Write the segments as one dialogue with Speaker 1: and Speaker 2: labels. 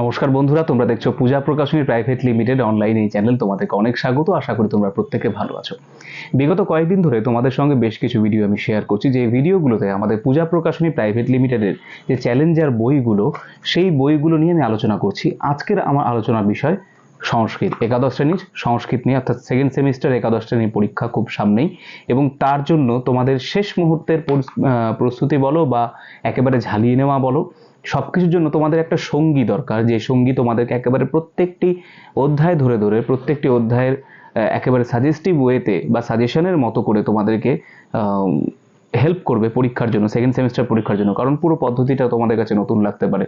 Speaker 1: নমস্কার বন্ধুরা, তোমরা দেখছ Puja Prakashani private limited online এই চ্যানেল তোমাদেরকে অনেক স্বাগত, আশা করি তোমরা প্রত্যেকে ভালো আছো। বিগত কয়েকদিন ধরে তোমাদের সঙ্গে বেশ কিছু ভিডিও আমি শেয়ার করছি, যে ভিডিওগুলোতে আমাদের পূজা প্রকাশনী প্রাইভেট লিমিটেডের যে চ্যালেঞ্জার বইগুলো, সেই বইগুলো নিয়ে আমি আলোচনা করছি। আজকের আমার আলোচনার বিষয় সংস্কৃত, একাদশ শ্রেণির সংস্কৃত নিয়ে, অর্থাৎ সেকেন্ড সেমিস্টার একাদশ শ্রেণির পরীক্ষা খুব সামনেই, এবং তার জন্য তোমাদের শেষ মুহূর্তের প্রস্তুতি বলো বা একেবারে ঝালিয়ে নেওয়া বলো। সব কিছুর জন্য তোমাদের একটা সঙ্গী দরকার। যে সঙ্গী তোমাদেরকে একেবারে প্রত্যেকটি অধ্যায় ধরে ধরে, প্রত্যেকটি অধ্যায়ের একেবারে সাজেস্টিভ ওয়েতে বা সাজেশনের মতো করে তোমাদেরকে হেল্প করবে পরীক্ষার জন্য সেকেন্ড সেমিস্টার পরীক্ষার জন্য। কারণ পুরো পদ্ধতিটা তোমাদের কাছে নতুন লাগতে পারে।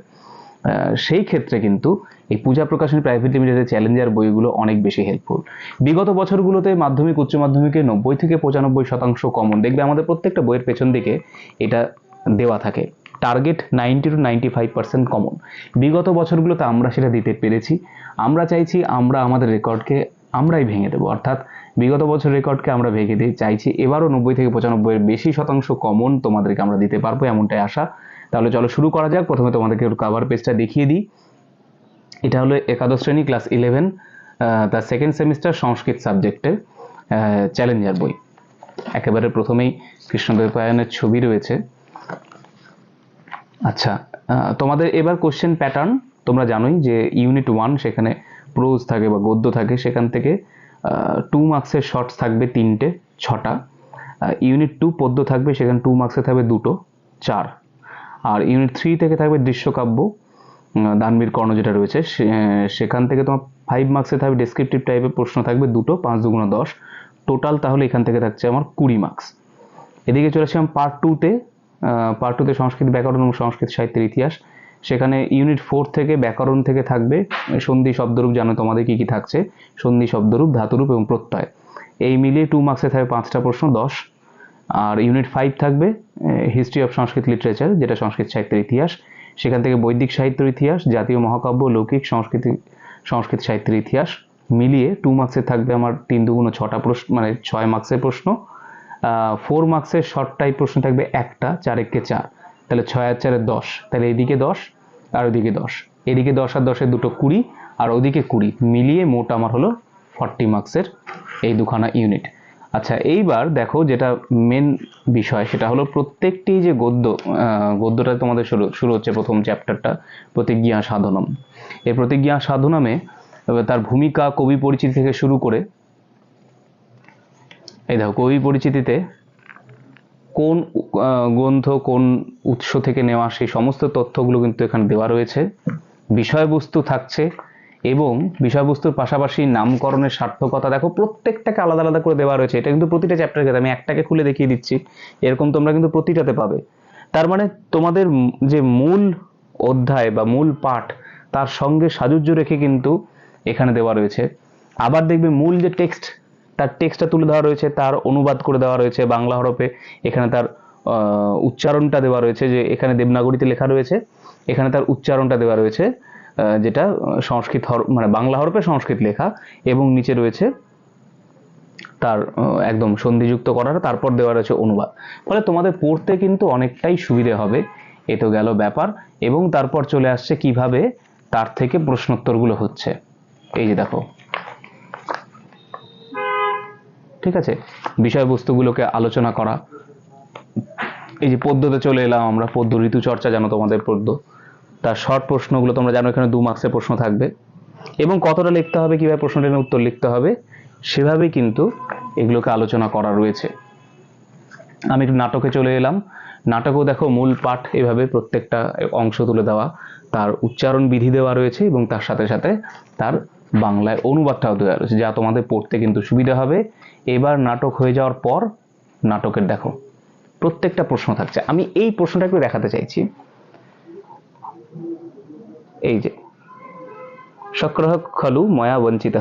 Speaker 1: সেই ক্ষেত্রে কিন্তু এই পূজা প্রকাশনী প্রাইভেট লিমিটেডের চ্যালেঞ্জার বইগুলো অনেক বেশি হেল্পফুল বিগত বছরগুলোতে মাধ্যমিক, উচ্চ মাধ্যমিকে নব্বই থেকে পঁচানব্বই শতাংশ কমন দেখবে আমাদের প্রত্যেকটা বইয়ের পেছন দিকে এটা দেওয়া থাকে। Target ninety two ninety five percent common বিগত বছরগুলোতে আমরা সেটা দিতে পেরেছি। আমরা চাইছি আমরা আমাদের রেকর্ডকে আমরাই ভেঙে দেবো। অর্থাৎ বিগত বছর রেকর্ডকে আমরা ভেঙে দিতে চাইছি এবারও নব্বই থেকে পঁচানব্বইয়ের বেশি শতাংশ কমন তোমাদেরকে আমরা দিতে পারব এমনটাই আশা। তাহলে চলো শুরু করা যাক। প্রথমে তোমাদেরকে কাভার পেজটা দেখিয়ে দিই। এটা হলো একাদশ শ্রেণি ক্লাস ইলেভেন তার সেকেন্ড সেমিস্টার সংস্কৃত সাবজেক্টের চ্যালেঞ্জার বই। একেবারে প্রথমেই কৃষ্ণদেবরায়নের ছবি রয়েছে। আচ্ছা তোমাদের এবার কোশ্চেন প্যাটার্ন তোমরা জানোই যে ইউনিট ওয়ান সেখানে প্রোজ থাকে বা গদ্য থাকে, সেখান থেকে টু মার্কসের শর্টস থাকবে তিনটে, ছটা। ইউনিট টু পদ্য থাকবে, সেখানে টু মার্কসে থাকবে দুটো, চার। আর ইউনিট থ্রি থেকে থাকবে দৃশ্যকাব্য দানবীর কর্ণ যেটা রয়েছে সেখান থেকে তোমার ফাইভ মার্কসে থাকবে ডেসক্রিপটিভ টাইপের প্রশ্ন থাকবে দুটো, পাঁচ দুগুণ দশ। টোটাল তাহলে এখান থেকে থাকছে আমার কুড়ি মার্কস এদিকে চলে আসলাম পার্ট টুতে পার্ট টুতে সংস্কৃত ব্যাকরণ এবং সংস্কৃত সাহিত্যের ইতিহাস। সেখানে ইউনিট ফোর থেকে ব্যাকরণ থেকে থাকবে, সন্ধি শব্দরূপ, জানো তোমাদের কি কি থাকছে? সন্ধি শব্দরূপ, ধাতুরূপ এবং প্রত্যয়। এই মিলিয়ে টু মার্কসে থাকবে পাঁচটা প্রশ্ন, দশ। আর ইউনিট ফাইভ থাকবে হিস্ট্রি অফ সংস্কৃত লিটারেচার যেটা সংস্কৃত সাহিত্যের ইতিহাস। সেখান থেকে বৈদিক সাহিত্যের ইতিহাস, জাতীয় মহাকাব্য, লৌকিক সংস্কৃতি, সংস্কৃত সাহিত্যের ইতিহাস। মিলিয়ে টু মার্কসে থাকবে আমার তিন দুগুণ ছটা প্রশ্ন মানে ছয় মার্কসের প্রশ্ন। ফোর মার্কসের শর্ট টাইপ প্রশ্ন থাকবে একটা, চার একে চার। তাহলে ছয় আর চারে দশ। তাহলে এদিকে দশ আর ওদিকে দশ। এদিকে দশ আর দশের দুটো কুড়ি আর ওদিকে কুড়ি। মিলিয়ে মোট আমার হলো ফর্টি মার্কসের এই দুখানা ইউনিট আচ্ছা এইবার দেখো যেটা মেন বিষয়, সেটা হলো প্রত্যেকটি যে গদ্য গদ্যটা তোমাদের শুরু শুরু হচ্ছে প্রথম চ্যাপ্টারটা প্রতিজ্ঞা সাধনম। এই প্রতিজ্ঞা সাধনামে তার ভূমিকা, কবি পরিচিতি থেকে শুরু করে এই দেখো, কবি পরিচিতিতে কোন গ্রন্থ কোন উৎস থেকে নেওয়া সেই সমস্ত তথ্যগুলো কিন্তু এখানে দেওয়া রয়েছে। বিষয়বস্তু থাকছে এবং বিষয়বস্তুর পাশাপাশি নামকরণের সার্থকতা দেখো, প্রত্যেকটাকে আলাদা আলাদা করে দেওয়া রয়েছে। এটা কিন্তু প্রতিটা চ্যাপ্টারের ক্ষেত্রে, আমি একটাকে খুলে দেখিয়ে দিচ্ছি। এরকম তোমরা কিন্তু প্রতিটাতে পাবে। তার মানে তোমাদের যে মূল অধ্যায় বা মূল পাঠ, তার সঙ্গে সাজুজ্য রেখে কিন্তু এখানে দেওয়া রয়েছে। আবার দেখবে মূল যে টেক্সট তার টেক্সটটা তুলে দেওয়া রয়েছে, তার অনুবাদ করে দেওয়া রয়েছে বাংলা হরফে। এখানে তার উচ্চারণটা দেওয়া রয়েছে যে এখানে দেবনাগরীতে লেখা রয়েছে, এখানে তার উচ্চারণটা দেওয়া রয়েছে যেটা সংস্কৃত হর মানে বাংলা হরফে সংস্কৃত লেখা এবং নিচে রয়েছে তার একদম সন্ধিযুক্ত করার, তারপর দেওয়া রয়েছে অনুবাদ। ফলে তোমাদের পড়তে কিন্তু অনেকটাই সুবিধে হবে, এ তো গেল ব্যাপার। এবং তারপর চলে আসছে কীভাবে, তার থেকে প্রশ্নোত্তরগুলো হচ্ছে। এই যে দেখো। ঠিক আছে? বিষয়বস্তুগুলোকে আলোচনা করা। এই যে পদ্যতে চলে এলাম আমরা পদ্য ঋতু চর্চা জানো তোমাদের পদ্য তার শর্ট প্রশ্নগুলো তোমরা জানো, এখানে দু মার্কসের প্রশ্ন থাকবে। এবং কতটা লিখতে হবে, কীভাবে প্রশ্ন টেনে উত্তর লিখতে হবে, সেভাবেই কিন্তু এগুলোকে আলোচনা করা রয়েছে। আমি একটু নাটকে চলে এলাম। নাটকেও দেখো মূল পাঠ এভাবে প্রত্যেকটা অংশ তুলে দেওয়া। তার উচ্চারণ বিধি দেওয়া রয়েছে এবং তার সাথে সাথে তার বাংলায় অনুবাদটাও দেওয়া রয়েছে যা তোমাদের পড়তে কিন্তু সুবিধা হবে। এবার নাটক হয়ে যাওয়ার পর নাটকের দেখো, প্রত্যেকটা প্রশ্ন থাকছে। আমি এই প্রশ্নটা একটু দেখাতে চাইছি। এই যে শক্রহ খলু ময়া বঞ্চিত,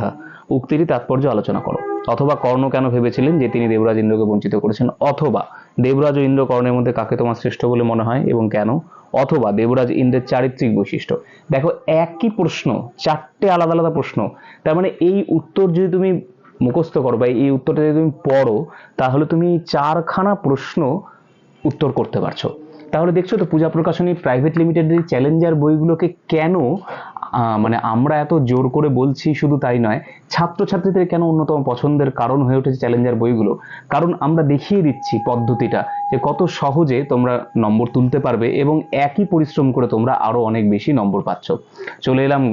Speaker 1: উক্তিরই তাৎপর্য আলোচনা করো। অথবা কর্ণ কেন ভেবেছিলেন যে তিনি দেবরাজ ইন্দ্রকে বঞ্চিত করেছেন? অথবা দেবরাজ ও ইন্দ্র কর্ণের মধ্যে কাকে তোমার শ্রেষ্ঠ বলে মনে হয় এবং কেন? অথবা দেবরাজ ইন্দ্রের চারিত্রিক বৈশিষ্ট্য। দেখো, একই প্রশ্ন, চারটে আলাদা আলাদা প্রশ্ন। তার মানে এই উত্তর যদি তুমি মুখস্থ করো বা এই উত্তরটা যদি তুমি পড়ো, তাহলে তুমি চারখানা প্রশ্ন উত্তর করতে পারছ। তাহলে দেখছ তো, পূজা প্রকাশনী প্রাইভেট লিমিটেডের চ্যালেঞ্জার বইগুলোকে কেন মানে আমরা এত জোর করে বলছি শুধু তাই নয়, ছাত্রছাত্রীদের কেন অন্যতম পছন্দের কারণ হয়ে উঠেছে চ্যালেঞ্জার বইগুলো? কারণ আমরা দেখিয়ে দিচ্ছি পদ্ধতিটা যে কত সহজে তোমরা নম্বর তুলতে পারবে এবং একই পরিশ্রম করে তোমরা আরও অনেক বেশি নম্বর পাচ্ছ। চলে এলাম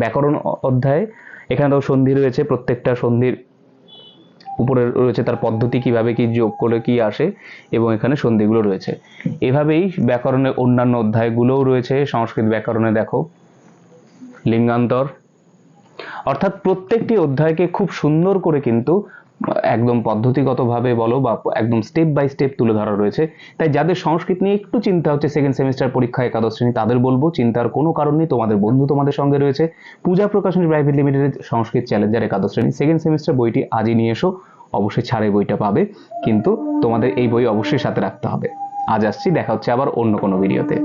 Speaker 1: ব্যাকরণ অধ্যায়ে। এখানে তো সন্ধি রয়েছে, প্রত্যেকটা সন্ধির উপরে রয়েছে তার পদ্ধতি, কীভাবে কি যোগ করে কি আসে এবং এখানে সন্ধিগুলো রয়েছে। এভাবেই ব্যাকরণের অন্যান্য অধ্যায়গুলোও রয়েছে, সংস্কৃত ব্যাকরণে দেখো। লিঙ্গান্তর। অর্থাৎ প্রত্যেকটি অধ্যায়কে খুব সুন্দর করে কিন্তু, একদম পদ্ধতিগতভাবে বলো বা একদম স্টেপ বাই স্টেপ তুলে ধরা রয়েছে। তাই যাদের সংস্কৃত নিয়ে একটু চিন্তা হচ্ছে সেকেন্ড সেমিস্টার পরীক্ষা, একাদশ শ্রেণি, তাদের বলব, চিন্তার কোনো কারণ নেই, তোমাদের বন্ধু তোমাদের সঙ্গে রয়েছে। পূজা প্রকাশনী প্রাইভেট লিমিটেডের সংস্কৃত চ্যালেঞ্জার একাদশ শ্রেণি সেকেন্ড সেমিস্টার বইটি আজই নিয়ে এসো, অবশ্যই ছাড়ে বইটা পাবে, কিন্তু তোমাদের এই বই অবশ্যই সাথে রাখতে হবে। আজ আসছি, দেখা হচ্ছে আবার অন্য কোনো ভিডিওতে